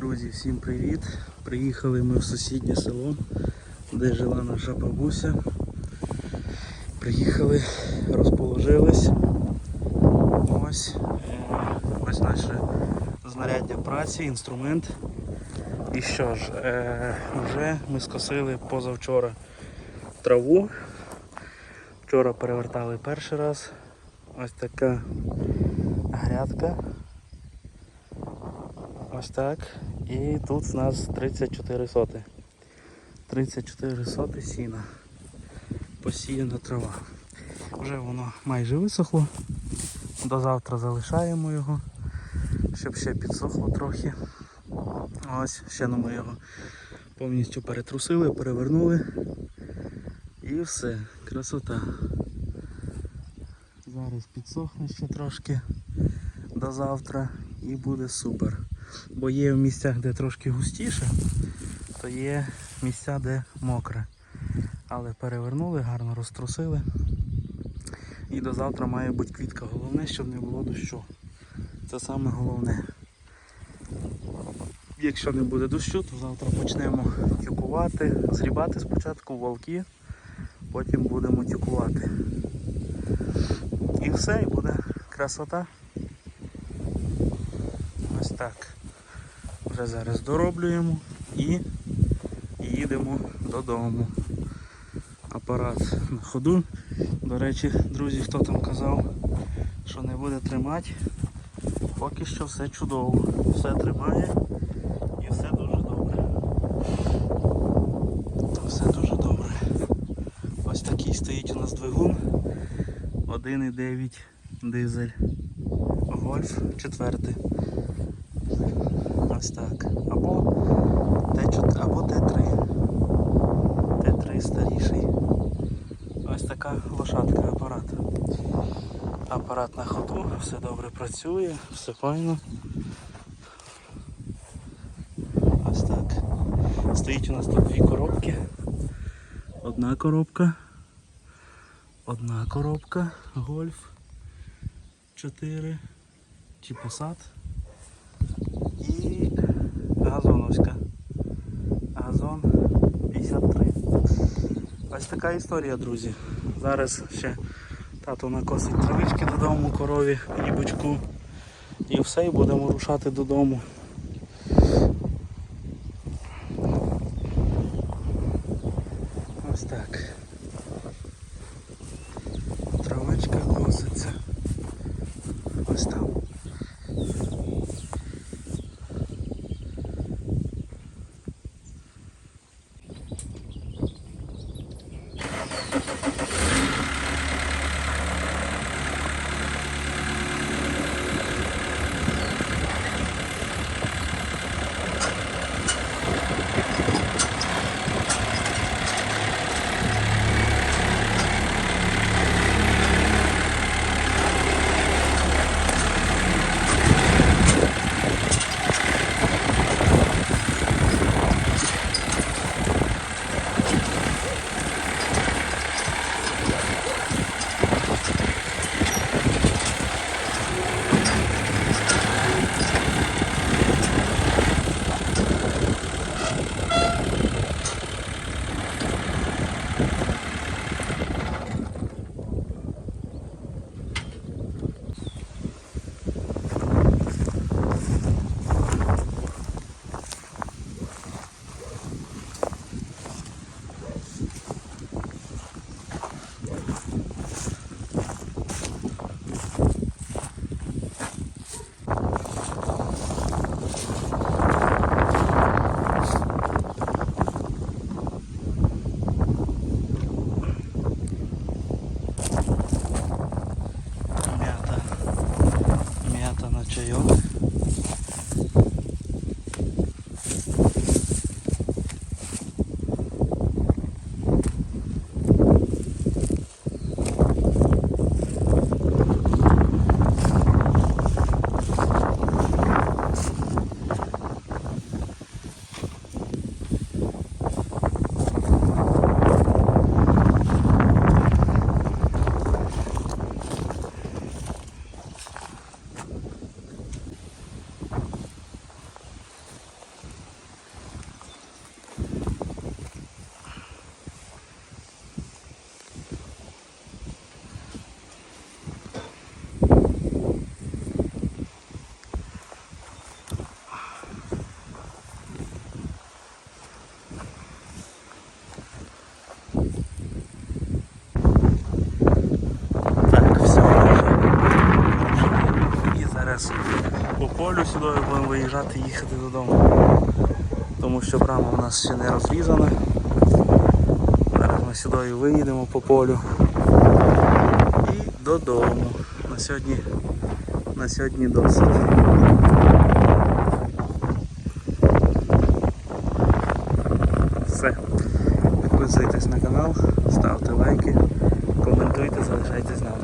Друзі, всім привіт! Приїхали ми в сусіднє село, де жила наша бабуся. Приїхали, розположились. Ось, е, ось наше знаряддя праці, інструмент. І що ж, е, вже ми скосили позавчора траву. Вчора перевертали перший раз. Ось така грядка. Ось так. І тут в нас 34 соти. 34 соти сіна. Посіяна трава. Вже воно майже висохло. До завтра залишаємо його, щоб ще підсохло трохи. Ось, ще ну, ми його повністю перетрусили, перевернули. І все, красота. Зараз підсохне ще трошки до завтра і буде супер. Бо є в місцях, де трошки густіше, то є місця, де мокре. Але перевернули, гарно розтрусили. І до завтра має бути квітка. Головне, щоб не було дощу. Це саме головне. Якщо не буде дощу, то завтра почнемо тюкувати, зрібати спочатку валки, потім будемо тюкувати. І все, і буде красота. Ось так. Вже зараз дороблюємо і їдемо додому. Апарат на ходу. До речі, друзі, хто там казав, що не буде тримати, поки що все чудово. Все тримає і все дуже добре. Все дуже добре. Ось такий стоїть у нас двигун. 1,9 дизель. Гольф четвертий. Ось так. Або Т4, або Т3. Т3 старіший. Ось така лошадка апарат. Апарат на ходу, все добре працює, все файно. Ось так. Стоїть у нас тут дві коробки. Одна коробка. Одна коробка, гольф 4 чи посад газоновська. Газон 53. Ось така історія, друзі. Зараз ще тато накосить травички додому, корові і бучку. І все, і будемо рушати додому. Ось так. tayo. Полю сюди будемо виїжджати і їхати додому. Тому що брама у нас ще не розрізана. Зараз ми сюди виїдемо по полю. І додому. На сьогодні, на сьогодні досить. Все. Підписуйтесь на канал, ставте лайки, коментуйте, залишайтесь нами.